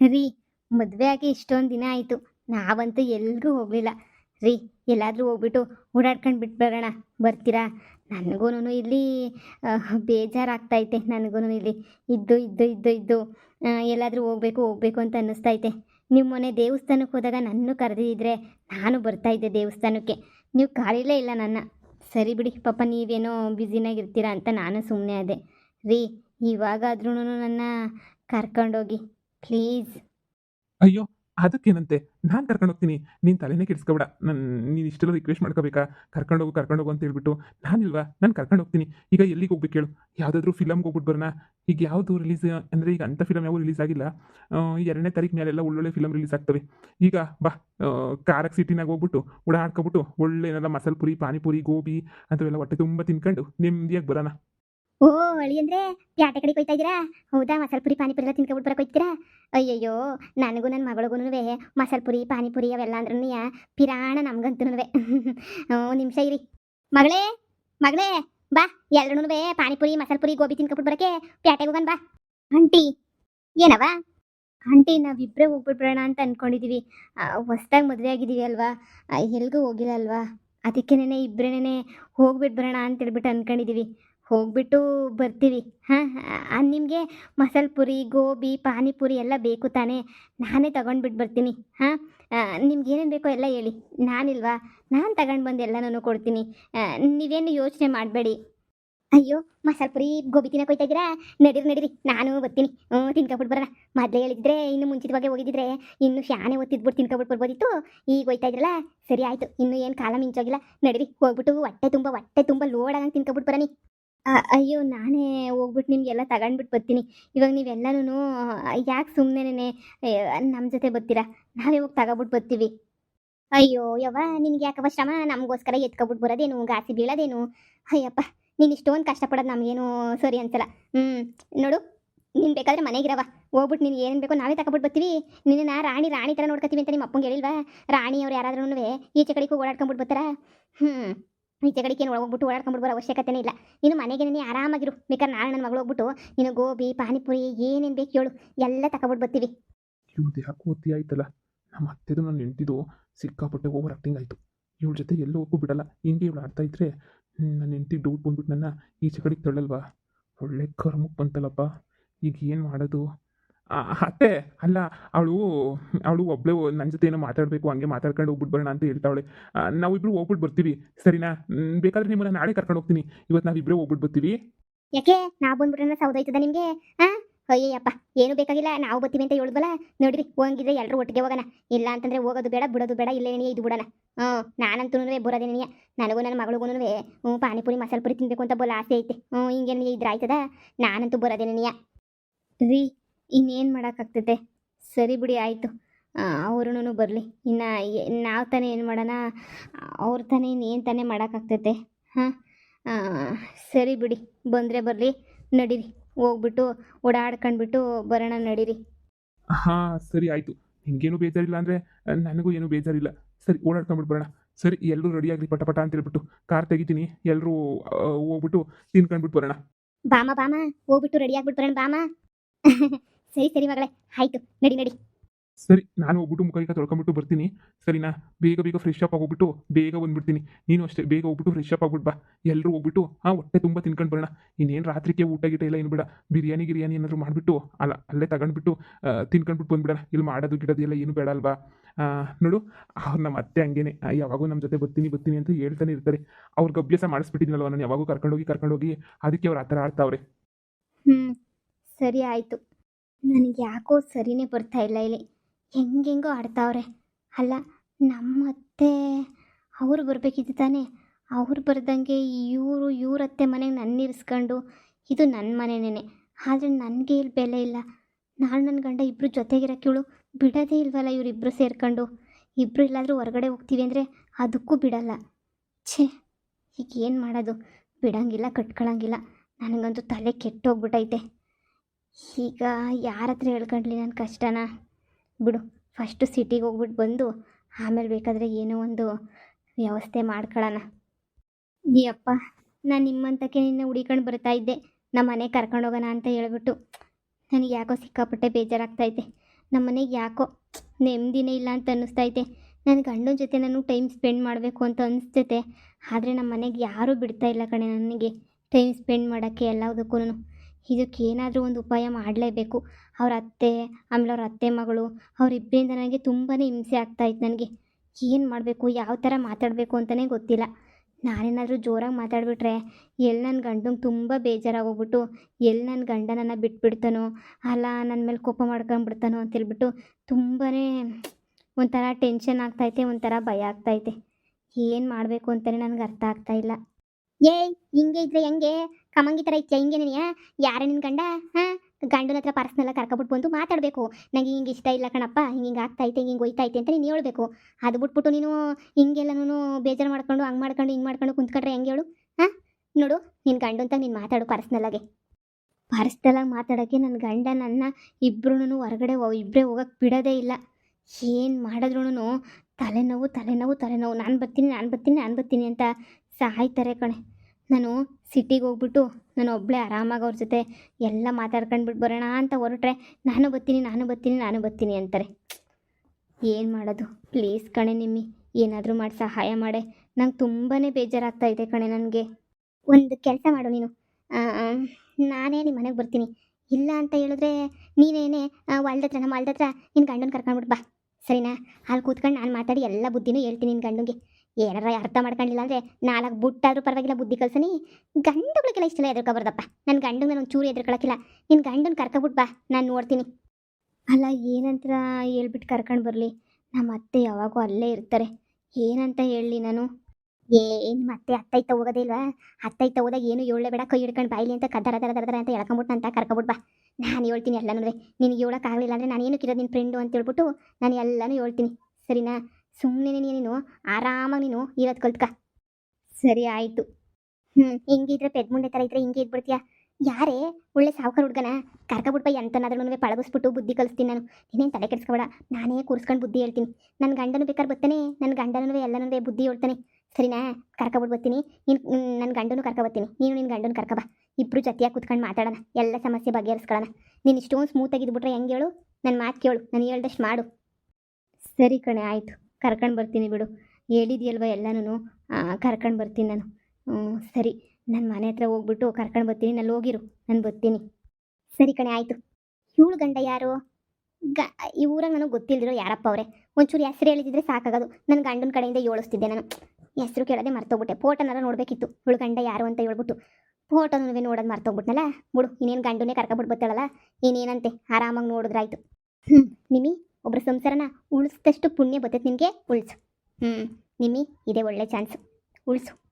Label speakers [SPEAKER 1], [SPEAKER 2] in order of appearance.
[SPEAKER 1] ರೀ, ಮದುವೆ ಆಗಿ ಇಷ್ಟೊಂದು ದಿನ ಆಯಿತು. ನಾವಂತೂ ಎಲ್ಗೂ ಹೋಗಲಿಲ್ಲ. ರೀ, ಎಲ್ಲಾದರೂ ಹೋಗ್ಬಿಟ್ಟು ಓಡಾಡ್ಕೊಂಡು ಬಿಟ್ಟು ಬರೋಣ. ಬರ್ತೀರಾ? ನನಗೂನು ಇಲ್ಲಿ ಬೇಜಾರಾಗ್ತೈತೆ ನನಗೂ ಇಲ್ಲಿ. ಇದ್ದು ಇದ್ದು ಇದ್ದು ಇದ್ದು ಎಲ್ಲಾದರೂ ಹೋಗ್ಬೇಕು ಹೋಗ್ಬೇಕು ಅಂತ ಅನ್ನಿಸ್ತೈತೆ. ನೀವು ಮೊನ್ನೆ ದೇವಸ್ಥಾನಕ್ಕೆ ಹೋದಾಗ ನನ್ನನ್ನು ಕರೆದಿದ್ರೆ ನಾನು ಬರ್ತಾಯಿದ್ದೆ ದೇವಸ್ಥಾನಕ್ಕೆ. ನೀವು ಕಾಲಿಲೇ ಇಲ್ಲ ನನ್ನ. ಸರಿ ಬಿಡಿ, ಪಾಪ ನೀವೇನೋ ಬ್ಯುಸಿನಾಗಿರ್ತೀರಾ ಅಂತ ನಾನು ಸುಮ್ಮನೆ ಅದೇ ರೀ ಇವಾಗಾದ್ರೂ ನನ್ನ ಕರ್ಕೊಂಡೋಗಿ. ಪ್ಲೀಸ್
[SPEAKER 2] ಅಯ್ಯೋ, ಅದಕ್ಕೇನಂತೆ? ನಾನು ಕರ್ಕೊಂಡು ಹೋಗ್ತೀನಿ. ನೀನು ತಲೆನೇ ಕೆಡಿಸ್ಕೊಬೇಡ. ನನ್ನ ನೀನು ಇಷ್ಟೆಲ್ಲ ರಿಕ್ವೆಸ್ಟ್ ಮಾಡ್ಕೋಬೇಕಾ? ಕರ್ಕೊಂಡೋಗು ಕರ್ಕೊಂಡೋಗು ಅಂತ ಹೇಳ್ಬಿಟ್ಟು ನಾನಿಲ್ವಾ? ನಾನು ಕರ್ಕೊಂಡು ಹೋಗ್ತೀನಿ. ಈಗ ಎಲ್ಲಿಗೆ ಹೋಗ್ಬೇಕು ಹೇಳು ಯಾವುದಾದ್ರೂ ಫಿಲಮ್ಗೆ ಹೋಗ್ಬಿಟ್ಟು ಬರೋಣ. ಈಗ ಯಾವುದು ರಿಲೀಸ್ ಅಂದರೆ ಈಗ ಅಂಥ ಫಿಲಮ್ ಯಾವ ರಿಲೀಸ್ ಆಗಿಲ್ಲ. ಎರಡನೇ ತಾರೀಕು ಮೇಲೆಲ್ಲ ಒಳ್ಳೊಳ್ಳೆ ಫಿಲಮ್ ರಿಲೀಸ್ ಆಗ್ತವೆ. ಈಗ ಬಾ ಕಾರಕ್ ಸಿಟಿನಾಗ ಹೋಗ್ಬಿಟ್ಟು, ಓಡಾಡ್ಕೊಬಿಟ್ಟು, ಒಳ್ಳೆ ಏನಾರ ಮಸಾಲೆ ಪುರಿ, ಪಾನಿಪುರಿ, ಗೋಬಿ ಅಂಥವೆಲ್ಲ ಹೊಟ್ಟೆ ತುಂಬ ತಿನ್ಕೊಂಡು ನೆಮ್ಮದಿಯಾಗಿ ಬರೋಣ.
[SPEAKER 1] ಓ, ಅಳಿ ಅಂದ್ರೆ ಪ್ಯಾಟೆ ಕಡೆ ಕೊಯ್ತಾ ಇದ್ದೀರಾ? ಹೌದಾ, ಮಸಾಲೆ ಪುರಿ ಪಾನಿಪುರಿ ಎಲ್ಲ ತಿನ್ಕೊಬಿಟ್ಟು ಬರಕ್ಕೆ ಅಯ್ಯಯ್ಯೋ, ನನಗೂ ನನ್ನ ಮಗಳಿಗೂ ಮಸಾಲೆ ಪುರಿ, ಪಾನಿಪುರಿ ಅವೆಲ್ಲ ಅಂದ್ರೂ ಪಿರಾಣ ನಮ್ಗಂತೂ ಒಂದು ನಿಮಿಷ ಇರಿ. ಮಗಳೇ ಮಗಳೇ, ಬಾ ಎಲ್ರೂ ಪಾನಿಪುರಿ, ಮಸಾಲೆ ಪುರಿ, ಗೋಬಿ ತಿನ್ಕೊಬಿಟ್ಟು ಬರಕ್ಕೆ, ಪ್ಯಾಟೆಗೆ ಹೋಗನ್ ಬಾ. ಆಂಟಿ, ಏನವ? ಆಂಟಿ ನಾವಿಬ್ಬರೇ ಹೋಗ್ಬಿಟ್ಬಿಡೋಣ ಅಂತ ಅನ್ಕೊಂಡಿದೀವಿ. ಹೊಸ್ದಾಗಿ ಮದುವೆ ಆಗಿದ್ದೀವಿ ಅಲ್ವಾ? ಎಲ್ಗೂ ಹೋಗಿಲ್ಲ ಅಲ್ವಾ? ಅದಕ್ಕೇನೆ ಇಬ್ಬರೇನೆ ಹೋಗ್ಬಿಟ್ಟು ಅಂತ ಹೇಳ್ಬಿಟ್ಟು ಅನ್ಕೊಂಡಿದೀವಿ. ಹೋಗ್ಬಿಟ್ಟು ಬರ್ತೀವಿ. ಹಾಂ ನಿಮಗೆ ಮಸಾಲೆ ಪುರಿ, ಗೋಬಿ, ಪಾನಿಪುರಿ ಎಲ್ಲ ಬೇಕು ತಾನೇ. ನಾನೇ ತಗೊಂಡ್ಬಿಟ್ಟು ಬರ್ತೀನಿ. ಹಾಂ ನಿಮ್ಗೆ ಏನೇನು ಬೇಕೋ ಎಲ್ಲ ಹೇಳಿ. ನಾನಿಲ್ವಾ? ನಾನು ತಗೊಂಡು ಬಂದು ಎಲ್ಲನೂ ಕೊಡ್ತೀನಿ. ನೀವೇನು ಯೋಚನೆ ಮಾಡಬೇಡಿ. ಅಯ್ಯೋ, ಮಸಾಲೆ ಪುರಿ, ಗೋಬಿ ತಿನ್ನಕ್ಕೆ ಹೋಯ್ತಾ ನಡೀರಿ ನಡೀರಿ. ನಾನು ಬರ್ತೀನಿ. ಹ್ಞೂ, ತಿನ್ಕೊಬಿಟ್ಟು ಬರೋಣ. ಮೊದಲೇ ಹೇಳಿದ್ರೆ ಇನ್ನು ಮುಂಚಿತವಾಗಿ ಹೋಗಿದ್ದಿದ್ರೆ ಇನ್ನು ಶಾನೆ ಒತ್ತಿದ್ಬಿಟ್ಟು ತಿನ್ಕೊಬಿಟ್ಟು ಬರ್ಬೋದಿತ್ತು. ಈಗ ಹೋಯ್ತಾ ಇದ್ರಲ್ಲ? ಸರಿ ಆಯಿತು. ಇನ್ನು ಏನು ಕಾಲ ಮಿಂಚೋಗಿಲ್ಲ. ನಡೀರಿ, ಹೋಗ್ಬಿಟ್ಟು ಹೊಟ್ಟೆ ತುಂಬ ಹೊಟ್ಟೆ ತುಂಬ ಲೋಡ್ ಆಗಂಗೆ ತಿನ್ಕೊಬಿಟ್ಟು ಬರೋಣಿ. ಅಯ್ಯೋ, ನಾನೇ ಹೋಗ್ಬಿಟ್ಟು ನಿಮಗೆಲ್ಲ ತಗೊಂಡ್ಬಿಟ್ಟು ಬರ್ತೀನಿ. ಇವಾಗ ನೀವೆಲ್ಲನೂ ಯಾಕೆ ಸುಮ್ಮನೆ ನಮ್ಮ ಜೊತೆ ಬರ್ತೀರಾ? ನಾವೇ ಹೋಗಿ ತಗೊಬಿಟ್ಟು ಬರ್ತೀವಿ. ಅಯ್ಯೋ, ಯವ್ವ, ನಿನ್ಗೆ ಯಾಕವ ಶ್ರಮ? ನಮಗೋಸ್ಕರ ಎತ್ಕೊಬಿಟ್ಟು ಬರೋದೇನು? ಗಾಸಿ ಬೀಳೋದೇನು? ಅಯ್ಯಪ್ಪ, ನೀನು ಇಷ್ಟೊಂದು ಕಷ್ಟಪಡೋದು ನಮಗೇನು ಸರಿ ಅನ್ಸಲ್ಲ. ಹ್ಞೂ ನೋಡು, ನೀನು ಬೇಕಾದ್ರೆ ಮನೆಗಿರವ ಹೋಗ್ಬಿಟ್ಟು ನೀನ್ ಏನು ಬೇಕೋ ನಾವೇ ತಗೊಬಿಟ್ಟು ಬರ್ತೀವಿ. ನಿನ್ನ ರಾಣಿ ರಾಣಿ ಥರ ನೋಡ್ಕೊತೀವಿ ಅಂತ ನಿಮ್ಮ ಅಪ್ಪಂಗೆ ಹೇಳಿಲ್ವಾ? ರಾಣಿ ಅವ್ರು ಯಾರಾದ್ರೂ ಈಚೆ ಕಡೆಗೂ ಓಡಾಡ್ಕೊಂಬಿಟ್ಟು ಬರ್ತಾರಾ? ಹ್ಞೂ ಈಚೆ ಕಡೆಗೆ ಏನು ಹೋಗ್ಬಿಟ್ಟು ಓಡಾಡ್ಕೊಂಡು ಬರೋ ಅವಶ್ಯಕತೆನೇ ಇಲ್ಲ. ನೀನು ಮನೆಗೆ ನೀನು ಆರಾಮಾಗಿರು. ಬೇಕಾದ್ರೆ ನಾಳೆ ನನ್ನ ಮಗಳು ಹೋಗ್ಬಿಟ್ಟು ನೀನು ಗೋಬಿ, ಪಾನಿಪುರಿ ಏನೇನು ಬೇಕು ಹೇಳು. ಎಲ್ಲ ತಗೊಬಿಟ್ಟು ಬರ್ತೀವಿ.
[SPEAKER 2] ಇವತ್ತು ಯಾಕೆ ಓದ್ತಿ ಆಯ್ತಲ್ಲ? ನಮ್ಮ ಅತ್ತೆದು ನಾನು ನೆಂಟಿದ್ದು ಸಿಕ್ಕಾಪಟ್ಟೆ ಓವರ್ ಆಕ್ಟಿಂಗ್ ಆಯಿತು. ಇವಳ ಜೊತೆ ಎಲ್ಲೂ ಹೋಗು ಬಿಡಲ್ಲ. ಹಿಂಗೆ ಇವಳು ಆಡ್ತಾ ಇದ್ರೆ ನನ್ನ ಹೆಂಡತಿ ಡೌಟ್ ಬಂದ್ಬಿಟ್ಟು ನನ್ನ ಈಚೆ ಕಡೆಗೆ ತಳ್ಳಲ್ವಾ? ಒಳ್ಳೆ ಕರ್ಮಕ್ಕೆ ಬಂತಲ್ಲಪ್ಪ. ಈಗ ಏನು ಮಾಡೋದು? ಅತ್ತೆ, ಅಲ್ಲ, ಅವಳು ಅವಳು ಒಬ್ಳು ನನ್ನ ಜೊತೆ ಏನೋ ಮಾತಾಡಬೇಕು, ಹಂಗೆ ಮಾತಾಡ್ಕೊಂಡು ಹೋಗ್ಬಿಟ್ಟು ಬರೋಣ ಅಂತ ಹೇಳ್ತಾವಳೆ. ನಾವಿಬ್ರು ಹೋಗ್ಬಿಟ್ಟು ಬರ್ತೀವಿ. ಸರಿನಾ? ಬೇಕಾದ್ರೆ ನಿಮ್ಮನ್ನ ನಾಳೆ ಕರ್ಕೊಂಡು ಹೋಗ್ತೀನಿ. ಇವತ್ತು ನಾವಿಬ್ರು ಹೋಗ್ಬಿಟ್ಟು ಬರ್ತೀವಿ.
[SPEAKER 1] ಯಾಕೆ? ನಾವು ಬಂದ್ಬಿಟ್ರೆ ಸೌದಾಯ್ತದ ನಿಮಗೆ? ಹಾಂ ಅಯ್ಯಯ್ಯಪ್ಪ, ಏನು ಬೇಕಾಗಿಲ್ಲ. ನಾವು ಬರ್ತೀವಿ ಅಂತ ಹೇಳಿದ್ವಲ್ಲ? ನೋಡಿರಿ ಹೋಗಿದ್ರೆ ಎಲ್ಲರೂ ಒಟ್ಟಿಗೆ ಹೋಗೋಣ. ಇಲ್ಲ ಅಂತಂದ್ರೆ ಹೋಗೋದು ಬೇಡ, ಬಿಡೋದು ಬೇಡ, ಇಲ್ಲೇ ಏನೇ ಇದು ಬಿಡೋಣ. ಹ್ಞೂ, ನಾನಂತೂ ಬರೋದೇ ನೆನೆಯ. ನನಗೂ ನನ್ನ ಮಗಳಿಗೂ ಹ್ಞೂ, ಪಾನಿಪುರಿ, ಮಸಾಲೆ ಪುರಿ ತಿನ್ನಬೇಕು ಅಂತ ಬೋಲ ಆಸೆ ಐತೆ. ಹ್ಞೂ, ಹಿಂಗೇನು ಇದ್ರೆ ಆಯ್ತದ ನಾನಂತೂ ಬರೋದೇನೇ ರೀ ಇನ್ನೇನು ಮಾಡೋಕ್ಕಾಗ್ತೈತೆ? ಸರಿ ಬಿಡಿ ಆಯಿತು. ಅವ್ರೂ ಬರಲಿ. ಇನ್ನು ನಾವು ತಾನೇ ಏನು ಮಾಡೋಣ? ಅವ್ರ ತಾನೇ ಇನ್ನೇನು ತಾನೇ ಮಾಡೋಕ್ಕಾಗ್ತೈತೆ. ಹಾಂ? ಸರಿ ಬಿಡಿ. ಬಂದರೆ ಬರಲಿ. ನಡೀರಿ. ಹೋಗ್ಬಿಟ್ಟು ಓಡಾಡ್ಕೊಂಡ್ಬಿಟ್ಟು ಬರೋಣ ನಡೀರಿ.
[SPEAKER 2] ಹಾಂ ಸರಿ ಆಯಿತು. ನಿನಗೇನು ಬೇಜಾರಿಲ್ಲ ಅಂದರೆ ನನಗೂ ಏನು ಬೇಜಾರಿಲ್ಲ. ಸರಿ ಓಡಾಡ್ಕೊಂಡ್ಬಿಟ್ಟು ಬರೋಣ. ಸರಿ ಎಲ್ಲರೂ ರೆಡಿಯಾಗಲಿ ಪಟ ಪಟ ಅಂತ ಹೇಳ್ಬಿಟ್ಟು ಕಾರ್ ತೆಗಿತೀನಿ. ಎಲ್ಲರೂ ಹೋಗ್ಬಿಟ್ಟು ತಿನ್ಕೊಂಡ್ಬಿಟ್ಟು ಬರೋಣ.
[SPEAKER 1] ಬಾಮ ಬಾಮ. ಹೋಗ್ಬಿಟ್ಟು ರೆಡಿ ಆಗ್ಬಿಟ್ಟು ಬರೋಣ ಬಾಮ. ಸರಿ ಸರಿ ಮಗಳೇ. ಆಯ್ತು ನಡಿ ನಡಿ.
[SPEAKER 2] ಸರಿ ನಾನು ಹೋಗ್ಬಿಟ್ಟು ಮುಖ ತೊಳ್ಕೊಂಡ್ಬಿಟ್ಟು ಬರ್ತೀನಿ. ಸರಿನಾ? ಬೇಗ ಬೇಗ ಫ್ರೆಶ್ ಅಪ್ ಆಗೋಗ್ಬಿಟ್ಟು ಬೇಗ ಬಂದ್ಬಿಡ್ತೀನಿ. ನೀನು ಅಷ್ಟೇ ಬೇಗ ಹೋಗ್ಬಿಟ್ಟು ಫ್ರೆಶ್ ಅಪ್ ಆಗ್ಬಿಟ್ಟು ಬಾ. ಎಲ್ಲರೂ ಹೋಗ್ಬಿಟ್ಟು ಹಾಂ ಹೊಟ್ಟೆ ತುಂಬ ತಿನ್ಕೊಂಡು ಬರೋಣ. ಇನ್ನೇನು ರಾತ್ರಿಗೆ ಊಟ ಗೀಟ ಇಲ್ಲ ಏನು ಬಿಡ. ಬಿರಿಯಾನಿ ಗಿರಿಯಾನಿ ಏನಾದರೂ ಮಾಡಿಬಿಟ್ಟು ಅಲ್ಲ ಅಲ್ಲೇ ತಗೊಂಡ್ಬಿಟ್ಟು ತಿನ್ಕೊಂಡ್ಬಿಟ್ಟು ಬಂದ್ಬಿಡೋಣ. ಇಲ್ಲಿ ಮಾಡೋದು ಗಿಡೋದು ಎಲ್ಲ ಏನು ಬೇಡ ಅಲ್ವಾ? ನೋಡು ಅವ್ರು ನಮ್ಮ ಅತ್ತೆ ಹಂಗೇನೆ. ಯಾವಾಗೂ ನಮ್ಮ ಜೊತೆ ಬರ್ತೀನಿ ಬರ್ತೀನಿ ಅಂತ ಹೇಳ್ತಾನೆ ಇರ್ತಾರೆ. ಅವ್ರಿಗೆ ಅಭ್ಯಾಸ ಮಾಡಿಸ್ಬಿಟ್ಟಿದ್ನಲ್ವ? ನಾನು ಯಾವಾಗೂ ಕರ್ಕೊಂಡೋಗಿ ಕರ್ಕೊಂಡೋಗಿ ಅದಕ್ಕೆ ಅವ್ರು ಆ ಥರ ಆಡ್ತಾವ್ರೆ.
[SPEAKER 1] ಹ್ಞೂ ಸರಿ ಆಯಿತು. ನನಗೆ ಯಾಕೋ ಸರಿನೇ ಬರ್ತಾ ಇಲ್ಲ ಇಲ್ಲಿ. ಹೆಂಗೆಂಗೋ ಆಡ್ತಾವ್ರೆ. ಅಲ್ಲ ನಮ್ಮ ಅತ್ತೆ ಅವ್ರು ಬರಬೇಕಿದ್ದು ತಾನೇ. ಅವ್ರು ಬರ್ದಂಗೆ ಇವರು, ಇವ್ರ ಅತ್ತೆ ಮನೆಗೆ ನನ್ನ ಇರಿಸ್ಕೊಂಡು ಇದು ನನ್ನ ಮನೆನೇ ಆದರೆ ನನಗೆ ಇಲ್ಲಿ ಬೆಲೆ ಇಲ್ಲ. ನಾನು ನನ್ನ ಗಂಡ ಇಬ್ಬರು ಜೊತೆಗಿರೋಕೆ ಇವಳು ಬಿಡೋದೇ ಇಲ್ವಲ್ಲ ಇವರಿಬ್ಬರು ಸೇರ್ಕೊಂಡು. ಇಬ್ಬರು ಇಲ್ಲಾದರೂ ಹೊರಗಡೆ ಹೋಗ್ತೀವಿ ಅಂದರೆ ಅದಕ್ಕೂ ಬಿಡಲ್ಲ. ಛೇ ಈಗ ಏನು ಮಾಡೋದು? ಬಿಡಂಗಿಲ್ಲ ಕಟ್ಕೊಳ್ಳೋಂಗಿಲ್ಲ ನನಗಂತೂ ತಲೆ ಕೆಟ್ಟೋಗ್ಬಿಟ್ಟೈತೆ ಈಗ ಯಾರ ಹತ್ರ ಹೇಳ್ಕೊಂಡ್ಲಿ ನನ್ನ ಕಷ್ಟನ? ಬಿಡು ಫಸ್ಟು ಸಿಟಿಗೆ ಹೋಗ್ಬಿಟ್ಟು ಬಂದು ಆಮೇಲೆ ಬೇಕಾದರೆ ಏನೋ ಒಂದು ವ್ಯವಸ್ಥೆ ಮಾಡ್ಕೊಳ್ಳೋಣ ಈ ಅಪ್ಪ, ನಾನು ನಿಮ್ಮಂತಕ್ಕೆ ನಿನ್ನ ಹುಡಿಕೊಂಡು ಬರ್ತಾ ಇದ್ದೆ. ನಮ್ಮ ಮನೆಗೆ ಕರ್ಕೊಂಡು ಹೋಗೋಣ ಅಂತ ಹೇಳ್ಬಿಟ್ಟು ನನಗೆ ಯಾಕೋ ಸಿಕ್ಕಾಪಟ್ಟೆ ಬೇಜಾರಾಗ್ತೈತೆ ನಮ್ಮ ಮನೆಗೆ ಯಾಕೋ ನೆಮ್ಮದಿನೇ ಇಲ್ಲ ಅಂತ ಅನ್ನಿಸ್ತೈತೆ ನನ್ನ ಗಂಡನ ಜೊತೆ ನಾನು ಟೈಮ್ ಸ್ಪೆಂಡ್ ಮಾಡಬೇಕು ಅಂತ ಅನಿಸ್ತೈತೆ ಆದರೆ ನಮ್ಮ ಮನೆಗೆ ಯಾರೂ ಬಿಡ್ತಾ ಇಲ್ಲ ಕಣೆ ನನಗೆ. ಟೈಮ್ ಸ್ಪೆಂಡ್ ಮಾಡೋಕ್ಕೆ ಎಲ್ಲದಕ್ಕೂ ಇದಕ್ಕೆ ಏನಾದರೂ ಒಂದು ಉಪಾಯ ಮಾಡಲೇಬೇಕು. ಅವ್ರ ಅತ್ತೆ, ಆಮೇಲೆ ಅವ್ರ ಅತ್ತೆ ಮಗಳು ಅವರಿಬ್ಬರಿಂದ ನನಗೆ ತುಂಬಾ ಹಿಂಸೆ ಆಗ್ತಾಯಿತ್ತು ನನಗೆ. ಏನು ಮಾಡಬೇಕು, ಯಾವ ಥರ ಮಾತಾಡಬೇಕು ಅಂತಲೇ ಗೊತ್ತಿಲ್ಲ. ನಾನೇನಾದರೂ ಜೋರಾಗಿ ಮಾತಾಡಿಬಿಟ್ರೆ ಎಲ್ಲಿ ನನ್ನ ಗಂಡಂಗೆ ತುಂಬ ಬೇಜಾರಾಗೋಗ್ಬಿಟ್ಟು ಎಲ್ಲಿ ನನ್ನ ಗಂಡ ನನ್ನ ಬಿಟ್ಬಿಡ್ತಾನೋ, ಅಲ್ಲ ನನ್ನ ಮೇಲೆ ಕೋಪ ಮಾಡ್ಕೊಂಬಿಡ್ತಾನೋ ಅಂತೇಳ್ಬಿಟ್ಟು ತುಂಬಾ ಒಂಥರ ಟೆನ್ಷನ್ ಆಗ್ತೈತೆ ಒಂಥರ ಭಯ ಆಗ್ತೈತೆ ಏನು ಮಾಡಬೇಕು ಅಂತಲೇ ನನಗೆ ಅರ್ಥ ಆಗ್ತಾ ಇಲ್ಲ. ಏಯ್, ಹಿಂಗೆ ಇದ್ರೆ ಹೆಂಗೆ? ಕಮಂಗಿ ಥರ ಇಚ್ಚ ಹಿಂಗೆ ನೀನು ಯಾರೇ ನಿನ್ನ ಗಂಡ? ಹಾಂ? ಗಂಡನ ಹತ್ರ ಪರ್ಸ್ನೆಲ್ಲ ಕರ್ಕೊಬಿಟ್ಟು ಬಂದು ಮಾತಾಡಬೇಕು. ನನಗೆ ಹಿಂಗೆ ಇಷ್ಟ ಇಲ್ಲ ಕಣಪ್ಪ, ಹಿಂಗೆ ಹಿಂಗೆ ಆಗ್ತೈತೆ, ಹಿಂಗೆ ಹೋಯ್ತೈತೆ ಅಂತ ನೀನು ಹೇಳಬೇಕು. ಅದು ಬಿಟ್ಬಿಟ್ಟು ನೀನು ಹಿಂಗೆಲ್ಲನೂ ಬೇಜಾರು ಮಾಡ್ಕೊಂಡು, ಹಂಗೆ ಮಾಡ್ಕೊಂಡು, ಹಿಂಗೆ ಮಾಡ್ಕೊಂಡು ಕುಂತ್ಕೊಂಡ್ರೆ ಹೆಂಗೆ ಹೇಳು? ಹಾಂ? ನೋಡು ನಿನ್ನ ಗಂಡು ಅಂತ ನೀನು ಮಾತಾಡು ಪರ್ಸ್ನಲ್ಲಾಗೆ ಪರ್ಸ್ನಲಾಗಿ ಮಾತಾಡೋಕ್ಕೆ ನನ್ನ ಗಂಡ ನನ್ನ ಇಬ್ಬರೂ ಹೊರಗಡೆ ಇಬ್ಬರೇ ಹೋಗೋಕ್ಕೆ ಬಿಡೋದೇ ಇಲ್ಲ. ಏನು ಮಾಡಿದ್ರೂ ತಲೆನೋವು ತಲೆನೋವು ತಲೆನೋವು. ನಾನು ಬರ್ತೀನಿ ನಾನು ಬರ್ತೀನಿ ನಾನು ಬರ್ತೀನಿ ಅಂತ ಸಾಯ್ತಾರೆ ಕಣೆ. ನಾನು ಸಿಟಿಗೆ ಹೋಗ್ಬಿಟ್ಟು ನಾನು ಒಬ್ಬಳೇ ಆರಾಮಾಗಿ ಅವ್ರ ಜೊತೆ ಎಲ್ಲ ಮಾತಾಡ್ಕೊಂಡ್ಬಿಟ್ಟು ಬರೋಣ ಅಂತ ಹೊರಟ್ರೆ ನಾನು ಬರ್ತೀನಿ ನಾನು ಬರ್ತೀನಿ ನಾನು ಬರ್ತೀನಿ ಅಂತಾರೆ. ಏನು ಮಾಡೋದು? ಪ್ಲೀಸ್ ಕಣೆ ನಿಮ್ಮಿ, ಏನಾದರೂ ಮಾಡಿ ಸಹಾಯ ಮಾಡೆ. ನಂಗೆ ತುಂಬಾ ಬೇಜಾರಾಗ್ತಾ ಇದೆ ಕಣೆ ನನಗೆ. ಒಂದು ಕೆಲಸ ಮಾಡು ನೀನು. ನಾನೇ ನಿಮ್ಮ ಮನೆಗೆ ಬರ್ತೀನಿ. ಇಲ್ಲ ಅಂತ ಹೇಳಿದ್ರೆ ನೀನೇನೇ ಹೊಲ್ದ ಹತ್ರ, ನಮ್ಮ ಹೊಲ್ದ ಹತ್ರ ನಿನ್ನ ಗಂಡನ ಕರ್ಕೊಂಡ್ಬಿಟ್ಟು ಬಾ. ಸರಿನಾ? ಅಲ್ಲಿ ಕೂತ್ಕೊಂಡು ನಾನು ಮಾತಾಡಿ ಎಲ್ಲ ಬುದ್ಧಿನೂ ಹೇಳ್ತೀನಿ ನಿನ್ನ ಗಂಡಂಗೆ. ಏನಾರ ಅರ್ಥ ಮಾಡ್ಕೊಂಡಿಲ್ಲ ಅಂದರೆ ನಾಲ್ಕು ಬುಟ್ಟಾದ್ರೂ ಪರವಾಗಿಲ್ಲ, ಬುದ್ಧಿ ಕಲ್ಸನಿ. ಗಂಡುಗಳಿಗೆಲ್ಲ ಇಷ್ಟೆಲ್ಲ ಎದುರ್ಕೊಬಾರ್ದಪ್ಪ. ನನ್ನ ಗಂಡನ ನಾನು ಚೂರು ಎದುರ್ಕೊಳಕ್ಕಿಲ್ಲ ನಿನ್ನ ಗಂಡನ ಕರ್ಕೊಬಿಟ್ಟು ಬಾ, ನಾನು ನೋಡ್ತೀನಿ. ಅಲ್ಲ ಏನಂತ ಹೇಳ್ಬಿಟ್ಟು ಕರ್ಕೊಂಡು ಬರಲಿ. ನಮ್ಮ ಅತ್ತೆ ಯಾವಾಗೂ ಅಲ್ಲೇ ಇರ್ತಾರೆ. ಏನಂತ ಹೇಳಲಿ ನಾನು? ಏನು ಮತ್ತೆ ಅತ್ತೈತ ಹೋಗೋದೇ ಇಲ್ವಾ? ಅತ್ತೈತ ಹೋದಾಗ ಏನು ಏಳೇ ಬೇಡ, ಕೈ ಹಿಡ್ಕೊಂಡು ಬಾಯಿಲಿ ಅಂತ ಕದರ, ದರ ದರ ಅಂತ ಎಳ್ಕೊಂಬಿಟ್ಟು ಅಂತ ಕರ್ಕೊಬಿಟ್ಟು ಬಾ. ನಾನು ಹೇಳ್ತೀನಿ ಎಲ್ಲನೂ ನಿನಗೆ ಹೇಳೋಕ್ಕಾಗಲಿಲ್ಲ ಅಂದರೆ ನಾನು ಏನು ಇರೋದು ನಿನ್ನ ಫ್ರೆಂಡು ಅಂತ ಹೇಳ್ಬಿಟ್ಟು ನಾನು ಎಲ್ಲನೂ ಹೇಳ್ತೀನಿ. ಸರಿನಾ? ಸುಮ್ಮನೆ ನೀನು ಆರಾಮಾಗಿ ನೀನು ಇರೋದು ಕಲ್ತ್ಕ. ಸರಿ ಆಯಿತು. ಹ್ಞೂ ಹಿಂಗಿದ್ರೆ ಪೆದ್ಮುಂಡೆ ಥರ ಇದ್ರೆ ಹಿಂಗೆ ಇದ್ಬಿಡ್ತೀಯ? ಯಾರೇ ಒಳ್ಳೆ ಸಾವುಕಾರ ಹುಡ್ಗನ ಕರ್ಕೊಬಿಟ್ಟು ಎಂತನಾದ್ರೂ ಪಳಗಿಸ್ಬಿಟ್ಟು ಬುದ್ಧಿ ಕಲಿಸ್ತೀನಿ ನಾನು. ಇನ್ನೇನು ತಲೆ ಕೆಡಿಸ್ಕೊಬೇಡ, ನಾನೇ ಕೂರಿಸ್ಕೊಂಡು ಬುದ್ಧಿ ಹೇಳ್ತೀನಿ. ನನ್ನ ಗಂಡನೂ ಬೇಕಾದ್ರೆ ಬರ್ತಾನೆ ನನ್ನ ಗಂಡನೂ ಎಲ್ಲನೂ ಬುದ್ಧಿ ಹೇಳ್ತಾನೆ. ಸರಿನಾ? ಕರ್ಕೊಬಿಟ್ಟು ಬರ್ತೀನಿ. ನೀನು ನನ್ನ ಗಂಡನೂ ಕರ್ಕೊ ಬರ್ತೀನಿ. ನೀನು ನಿನ್ನ ಗಂಡನ ಕರ್ಕೊ ಬಾ. ಇಬ್ಬರು ಜೊತೆಯಾಗಿ ಕೂತ್ಕೊಂಡು ಮಾತಾಡೋಣ. ಎಲ್ಲ ಸಮಸ್ಯೆ ಬಗೆಹರಿಸ್ಕೊಳ್ಳೋಣ ನೀನು ಇಷ್ಟೊಂದು ಸ್ಮೂತಾಗಿದ್ಬಿಟ್ರೆ ಹೆಂಗೆ ಹೇಳು? ನನ್ನ ಮಾತು ಕೇಳು. ನಾನು ಹೇಳ್ದಷ್ಟು ಮಾಡು. ಸರಿ ಕಣೆ, ಆಯಿತು. ಕರ್ಕೊಂಡು ಬರ್ತೀನಿ ಬಿಡು. ಹೇಳಿದ್ಯಲ್ವ ಎಲ್ಲನೂ ಕರ್ಕೊಂಡು ಬರ್ತೀನಿ ನಾನು. ಸರಿ. ನನ್ನ ಮನೆ ಹತ್ರ ಹೋಗ್ಬಿಟ್ಟು ಕರ್ಕೊಂಡು ಬರ್ತೀನಿ. ನಾನು ಹೋಗಿರು. ನಾನು ಬರ್ತೀನಿ. ಸರಿ ಕಣೆ, ಆಯಿತು. ಇವಳು ಗಂಡ ಯಾರು? ಗ, ಈ ಊರಾಗ ನನಗೆ ಗೊತ್ತಿಲ್ದಿರೋ ಯಾರಪ್ಪ ಅವರೇ? ಒಂಚೂರು ಹೆಸರು ಹೇಳಿದ್ರೆ ಸಾಕಾಗೋದು. ನನ್ನ ಗಂಡನ ಕಡೆಯಿಂದ ಏಳಿಸ್ತಿದ್ದೆ ನಾನು. ಹೆಸರು ಕೇಳೋದೇ ಮರ್ತೋಗ್ಬಿಟ್ಟೆ. ಫೋಟೋನಾರ ನೋಡಬೇಕಿತ್ತು. ಇವಳು ಗಂಡ ಯಾರು ಅಂತ ಹೇಳ್ಬಿಟ್ಟು. ಫೋಟೋನೂ ನೋಡೋದು ಮರ್ತೋಗ್ಬಿಟ್ನಲ್ಲ? ಬಿಡು, ಇನ್ನೇನು ಗಂಡನೇ ಕರ್ಕೊಬಿಟ್ಟು ಬರ್ತಾಳಲ್ಲ? ಇನ್ನೇನಂತೆ? ಆರಾಮಾಗಿ ನೋಡಿದ್ರಾಯ್ತು. ಹ್ಞೂ ನಿಮಿ? ಒಬ್ಬರು ಸಂಸಾರನ ಉಳಿಸಿದಷ್ಟು ಪುಣ್ಯ ಬರ್ತೈತೆ ನಿಮಗೆ ಉಳಿಸು. ಹ್ಞೂ ನಿಮ್ಮಿ ಇದೇ ಒಳ್ಳೆ ಚಾನ್ಸು ಉಳಿಸು.